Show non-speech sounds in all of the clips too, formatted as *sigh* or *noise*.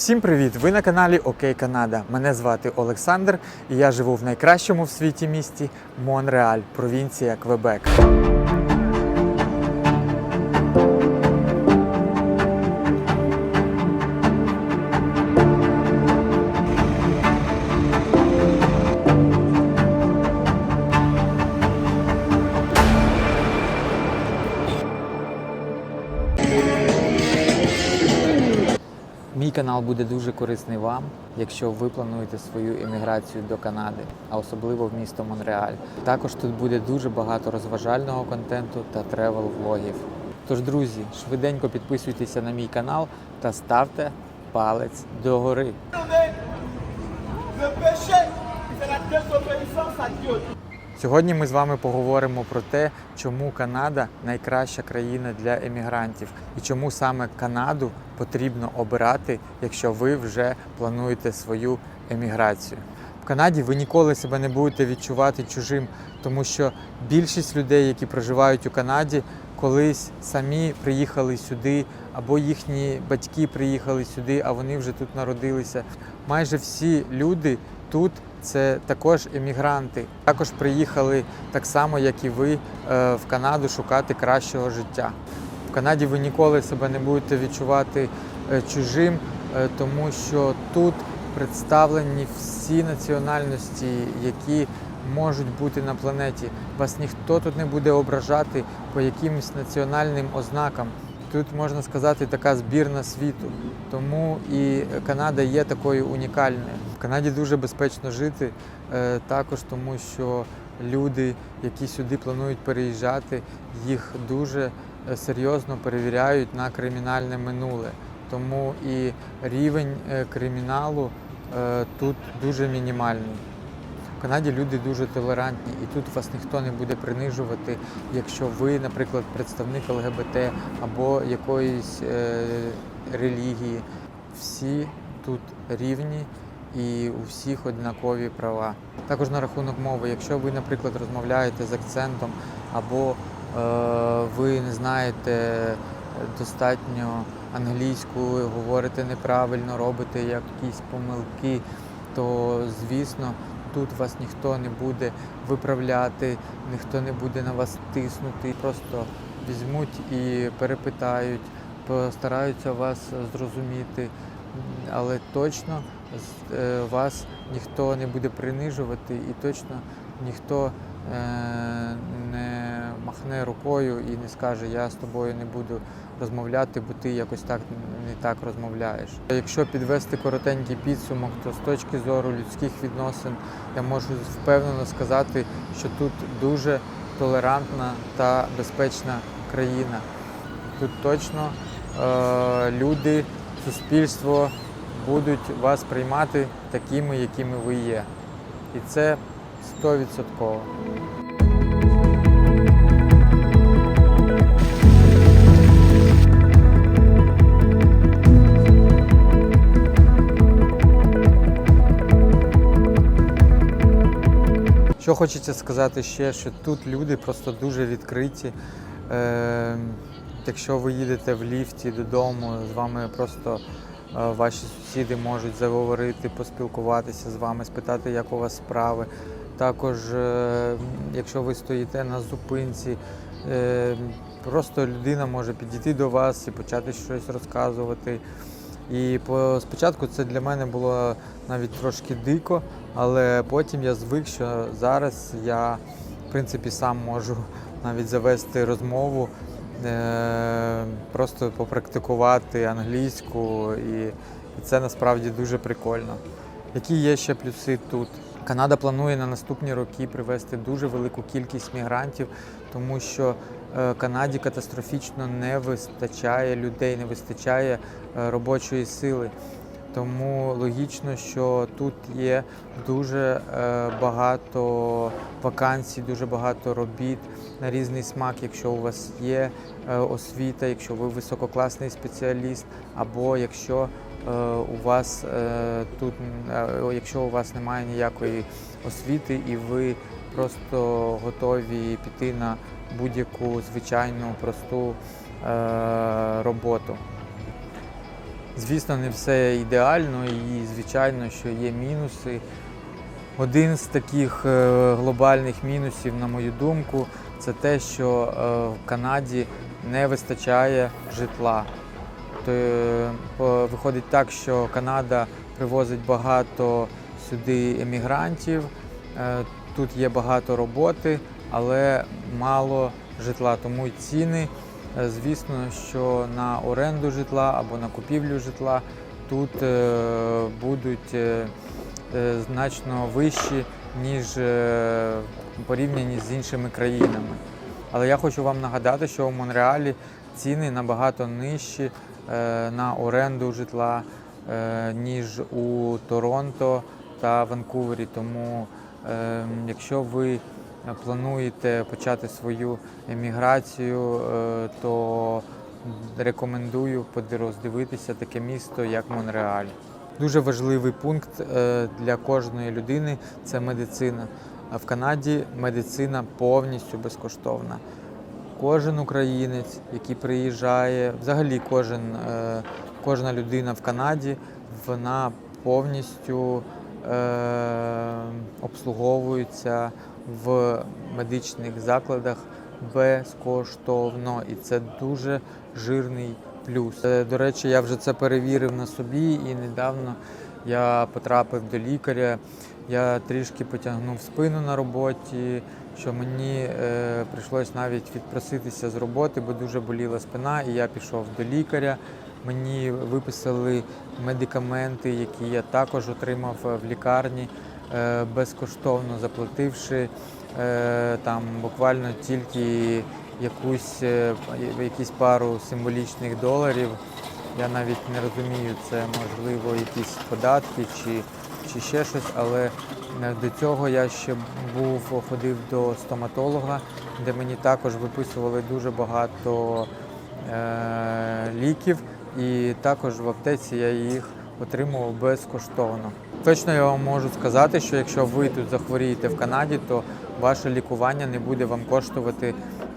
Всім привіт! Ви на каналі Окей Канада. Мене звати Олександр і я живу в найкращому в світі місті Монреаль, провінція Квебек. Мій канал буде дуже корисний вам, якщо ви плануєте свою еміграцію до Канади, а особливо в місто Монреаль. Також тут буде дуже багато розважального контенту та тревел-влогів. Тож, друзі, швиденько підписуйтеся на мій канал та ставте палець догори. Сьогодні ми з вами поговоримо про те, чому Канада найкраща країна для емігрантів і чому саме Канаду потрібно обирати, якщо ви вже плануєте свою еміграцію. В Канаді ви ніколи себе не будете відчувати чужим, тому що більшість людей, які проживають у Канаді, колись самі приїхали сюди, або їхні батьки приїхали сюди, а вони вже тут народилися. Майже всі люди тут це також емігранти. Також приїхали так само, як і ви, е, в Канаду шукати кращого життя. В Канаді ви ніколи себе не будете відчувати е, чужим, е, тому що тут представлені всі національності, які можуть бути на планеті. Вас ніхто тут не буде ображати по якимось національним ознакам. Тут можна сказати така збірна світу. Тому і Канада є такою унікальною. В Канаді дуже безпечно жити, е, також тому що люди, які сюди планують переїжджати, їх дуже е, серйозно перевіряють на кримінальне минуле. Тому і рівень е, криміналу тут дуже мінімальний. Канаді люди дуже толерантні, і тут вас ніхто не буде принижувати, якщо ви, наприклад, представник ЛГБТ або якоїсь е, релігії. Всі тут рівні і у всіх однакові права. Також на рахунок мови, якщо ви, наприклад, розмовляєте з акцентом, або е, ви не знаєте достатньо англійську, говорите неправильно, робите якісь помилки, то звісно тут вас ніхто не буде виправляти, ніхто не буде на вас тиснути. Просто візьмуть і перепитають, постараються вас зрозуміти, але точно е, вас ніхто не буде принижувати і точно ніхто е, махне рукою і не скаже, я з тобою не буду розмовляти, бо ти якось так не так розмовляєш. Якщо підвести коротенький підсумок, то з точки зору людських відносин я можу впевнено сказати, що тут дуже толерантна та безпечна країна. Тут точно е, люди, суспільство будуть вас приймати такими, якими ви є. І це стовідсотково. Що хочеться сказати ще, що тут люди просто дуже відкриті. Е, якщо ви їдете в ліфті додому, з вами просто е, ваші сусіди можуть заговорити, поспілкуватися з вами, спитати, як у вас справи. Також, е, якщо ви стоїте на зупинці, е, просто людина може підійти до вас і почати щось розказувати. І по, спочатку це для мене було навіть трошки дико, але потім я звик, що зараз я в принципі сам можу *laughs* навіть завести розмову, е, просто попрактикувати англійську, і, це насправді дуже прикольно. Які є ще плюси тут? Канада планує на наступні роки привезти дуже велику кількість мігрантів, тому що Канаді катастрофічно не вистачає людей, не вистачає е, робочої сили. Тому логічно, що тут є дуже е, багато вакансій, дуже багато робіт на різний смак, якщо у вас є е, освіта, якщо ви висококласний спеціаліст, або якщо е, у вас е, тут, е, якщо у вас немає ніякої освіти і ви просто готові піти на будь-яку звичайну просту е, роботу. Звісно, не все ідеально, і звичайно, що є мінуси. Один з таких е, глобальних мінусів, на мою думку, це те, що е, в Канаді не вистачає житла. То, е, виходить так, що Канада привозить багато сюди емігрантів, тут є багато роботи, але мало житла. Тому й ціни, е, звісно, що на оренду житла або на купівлю житла тут е, будуть е, значно вищі, ніж порівняні з іншими країнами. Але я хочу вам нагадати, що у Монреалі ціни набагато нижчі на оренду житла, ніж у Торонто та Ванкувері. Тому, якщо ви плануєте почати свою еміграцію, е, то рекомендую роздивитися таке місто, як Монреаль. Дуже важливий пункт е, для кожної людини це медицина. В Канаді медицина повністю безкоштовна. Кожен українець, який приїжджає, взагалі кожен, е, кожна людина в Канаді, вона повністю е, обслуговується в медичних закладах безкоштовно. І це дуже жирний плюс. Е, До речі, я вже це перевірив на собі і недавно я потрапив до лікаря. Я трішки потягнув спину на роботі, що мені е, прийшлось навіть відпроситися з роботи, бо дуже боліла спина, і я пішов до лікаря. Мені виписали медикаменти, які я також отримав е, в лікарні, е, безкоштовно заплативши е, там буквально тільки якусь, якісь пару символічних доларів. Я навіть не розумію, це можливо якісь податки чи, чи ще щось, але до цього я ще був ходив до стоматолога, де мені також виписували дуже багато е, ліків, і також в аптеці я їх отримував безкоштовно. Точно я вам можу сказати, що якщо ви тут захворієте в Канаді, то ваше лікування не буде вам коштувати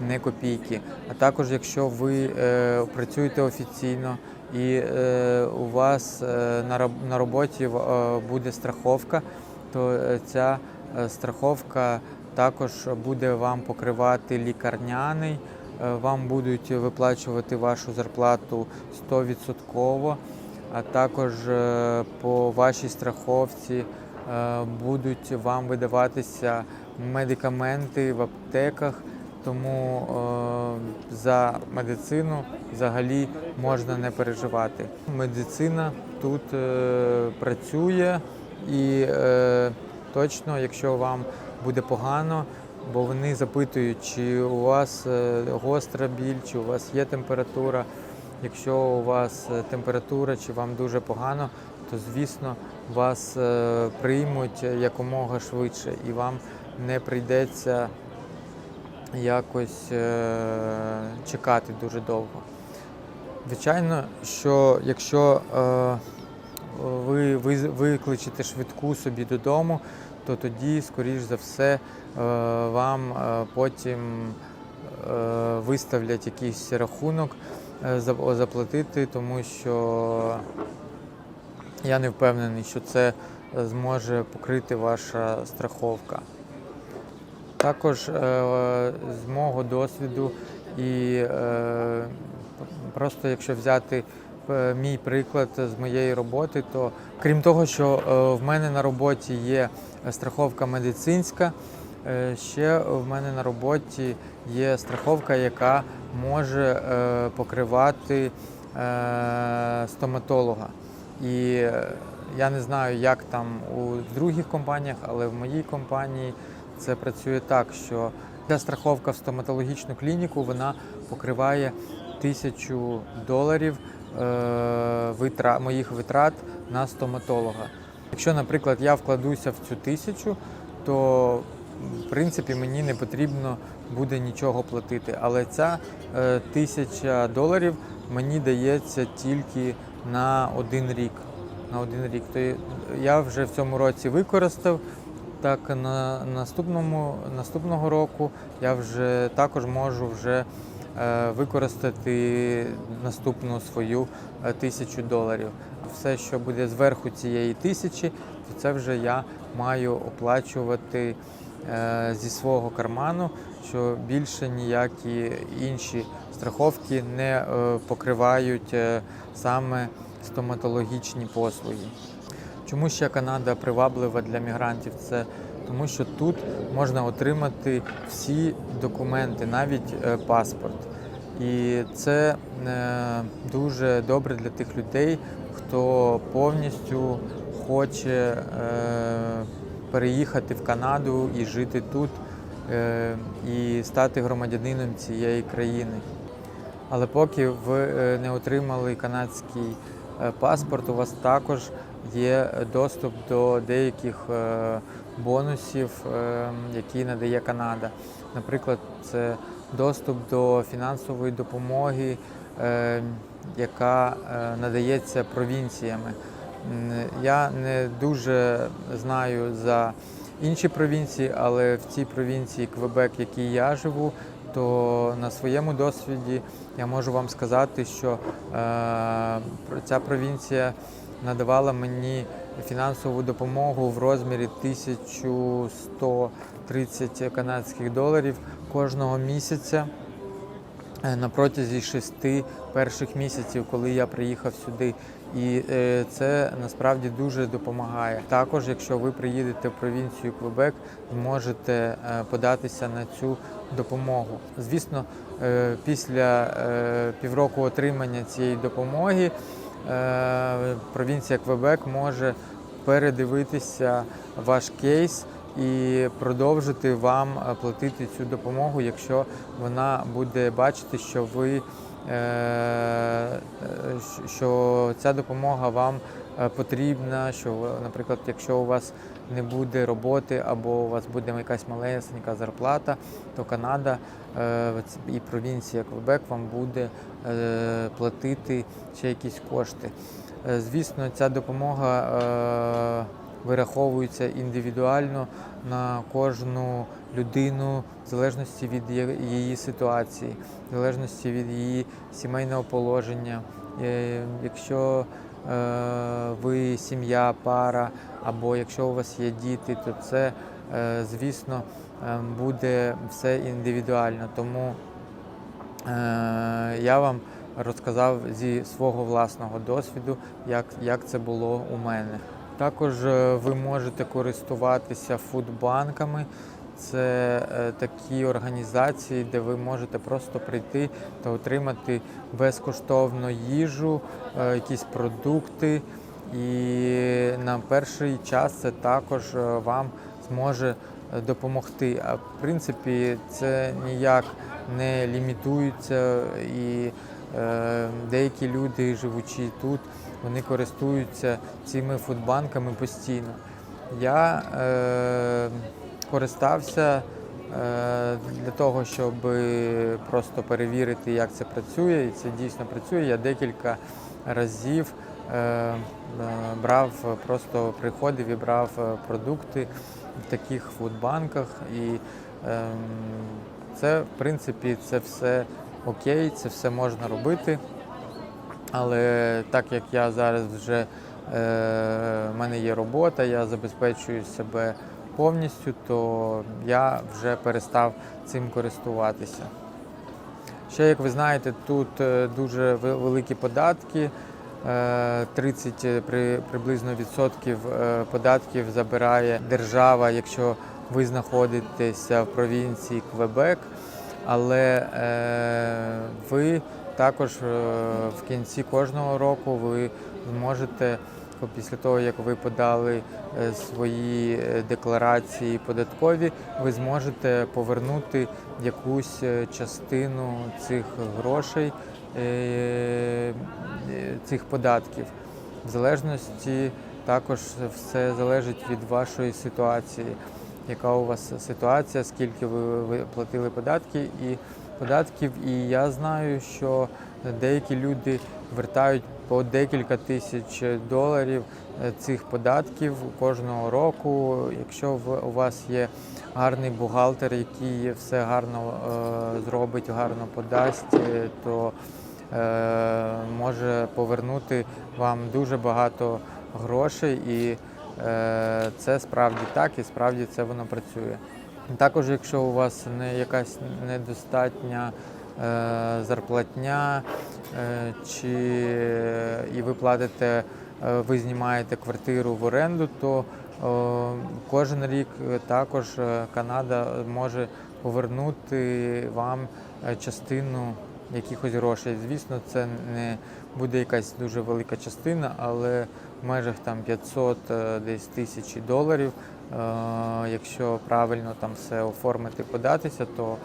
не копійки. А також, якщо ви е, працюєте офіційно і е, у вас е, на, на роботі е, буде страховка, то е, ця е, страховка також буде вам покривати лікарняний, вам будуть виплачувати вашу зарплату 100%, а також е, по вашій страховці е, будуть вам видаватися медикаменти в аптеках. Тому е, за медицину взагалі можна не переживати. Медицина тут е, працює і е, точно, якщо вам буде погано, бо вони запитують, чи у вас е, гостра біль, чи у вас є температура. Якщо у вас е, температура чи вам дуже погано, то звісно вас е, приймуть якомога швидше і вам не прийдеться якось чекати дуже довго. Звичайно, що якщо ви, ви викличете швидку собі додому, то тоді, скоріш за все, е, вам е, потім е, виставлять якийсь рахунок заплатити, тому що я не впевнений, що це зможе покрити ваша страховка. Також з мого досвіду і просто якщо взяти мій приклад з моєї роботи, то крім того, що е, в мене на роботі є страховка медицинська, е, ще в мене на роботі є страховка, яка може е, покривати е, стоматолога. І е, я не знаю, як там у других компаніях, але в моїй компанії це працює так, що ця страховка в стоматологічну клініку вона покриває тисячу доларів е, витра- моїх витрат на стоматолога. Якщо, наприклад, я вкладуся в цю тисячу, то в принципі мені не потрібно буде нічого платити. Але ця е, тисяча доларів мені дається тільки на один рік. На один рік. То я вже в цьому році використав. Так, на наступному наступного року я вже також можу вже використати наступну свою е, тисячу доларів. Все, що буде зверху цієї тисячі, то це вже я маю оплачувати е, зі свого карману, що більше ніякі інші страховки не е, покривають е, саме стоматологічні послуги. Чому ще Канада приваблива для мігрантів? Це тому, що тут можна отримати всі документи, навіть е, паспорт. І це е, дуже добре для тих людей, хто повністю хоче е, переїхати в Канаду і жити тут, і стати громадянином цієї країни. Але поки ви не отримали канадський паспорт, у вас також є доступ до деяких е, бонусів, е, які надає Канада. Наприклад, це доступ до фінансової допомоги, е, яка е, надається провінціями. Я не дуже знаю за інші провінції, але в цій провінції Квебек, в якій я живу, то на своєму досвіді я можу вам сказати, що е, ця провінція надавала мені фінансову допомогу в розмірі 1130 канадських доларів кожного місяця е, на протязі шести перших місяців, коли я приїхав сюди. І е, це насправді дуже допомагає. Також, якщо ви приїдете в провінцію Квебек, можете податися на цю допомогу. Звісно, е, після е, півроку отримання цієї допомоги е, провінція Квебек може передивитися ваш кейс і продовжити вам платити цю допомогу, якщо вона буде бачити, що ви що ця допомога вам потрібна, що, наприклад, якщо у вас не буде роботи або у вас буде якась малесенька зарплата, то Канада е, і провінція Квебек вам буде е, платити ще якісь кошти. Е, Звісно, ця допомога вираховується індивідуально на кожну людину в залежності від її ситуації, в залежності від її сімейного положення. Якщо ви сім'я, пара, або якщо у вас є діти, то це, е, звісно, е, буде все індивідуально. Тому Е, я вам розказав зі свого власного досвіду, як, як це було у мене. Також е, ви можете користуватися фудбанками. Це е, такі організації, де ви можете просто прийти та отримати безкоштовно їжу, е, якісь продукти. І на перший час це також е, вам зможе допомогти. А в принципі, це ніяк не лімітується, і деякі люди, живучи тут, вони користуються цими фудбанками постійно. Я е, користався е, для того, щоб просто перевірити, як це працює, і це дійсно працює. Я декілька разів е, е, брав, просто приходив і брав продукти в таких фудбанках. І ем, це, в принципі, це все окей, це все можна робити. Але так як я зараз вже в мене є робота, я забезпечую себе повністю, то я вже перестав цим користуватися. Ще, як ви знаєте, тут е, дуже великі податки. е, 30 приблизно відсотків е, податків забирає держава, якщо ви знаходитеся в провінції Квебек. Але е, ви також е, в кінці кожного року ви зможете, після того як ви подали е, свої е, декларації податкові, ви зможете повернути якусь е, частину цих грошей, цих податків. В залежності також все залежить від вашої ситуації, яка у вас ситуація, скільки ви платили податки і податків. І я знаю, що деякі люди вертають по декілька тисяч доларів е, цих податків кожного року. Якщо у вас є гарний бухгалтер, який все гарно е, зробить, гарно подасть, е, то може повернути вам дуже багато грошей, і це справді так, і справді це воно працює. Також, якщо у вас не якась недостатня зарплатня, е, чи і ви платите, е, ви знімаєте квартиру в оренду, то е, кожен рік е, також е, Канада може повернути вам е, частину якихось грошей. Звісно, це не буде якась дуже велика частина, але в межах там 500 е, десь тисячі доларів. Е, Якщо правильно там все оформити, податися, то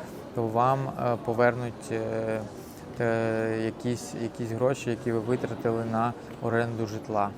вам е, повернуть е, якісь, якісь гроші, які ви витратили на оренду житла.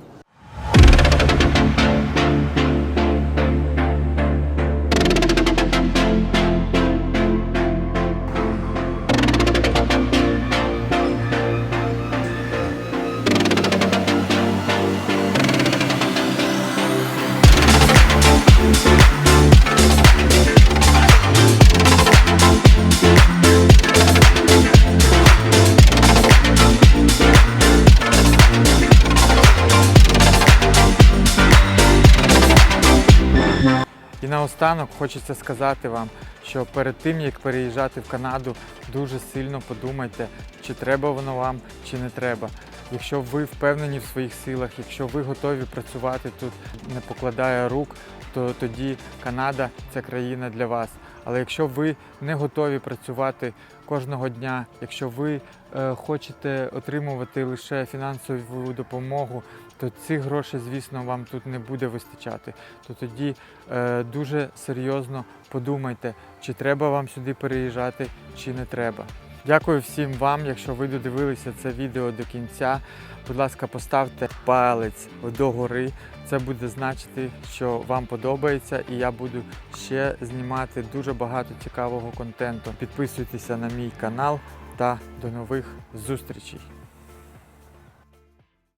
Наостанок хочеться сказати вам, що перед тим як переїжджати в Канаду, дуже сильно подумайте, чи треба воно вам, чи не треба. Якщо ви впевнені в своїх силах, якщо ви готові працювати тут, не покладає рук, то тоді Канада це країна для вас. Але якщо ви не готові працювати кожного дня, якщо ви е, хочете отримувати лише фінансову допомогу, то цих грошей, звісно, вам тут не буде вистачати. То тоді е, дуже серйозно подумайте, чи треба вам сюди переїжджати, чи не треба. Дякую всім вам, якщо ви додивилися це відео до кінця. Будь ласка, поставте палець догори. Це буде значити, що вам подобається, і я буду ще знімати дуже багато цікавого контенту. Підписуйтеся на мій канал та до нових зустрічей.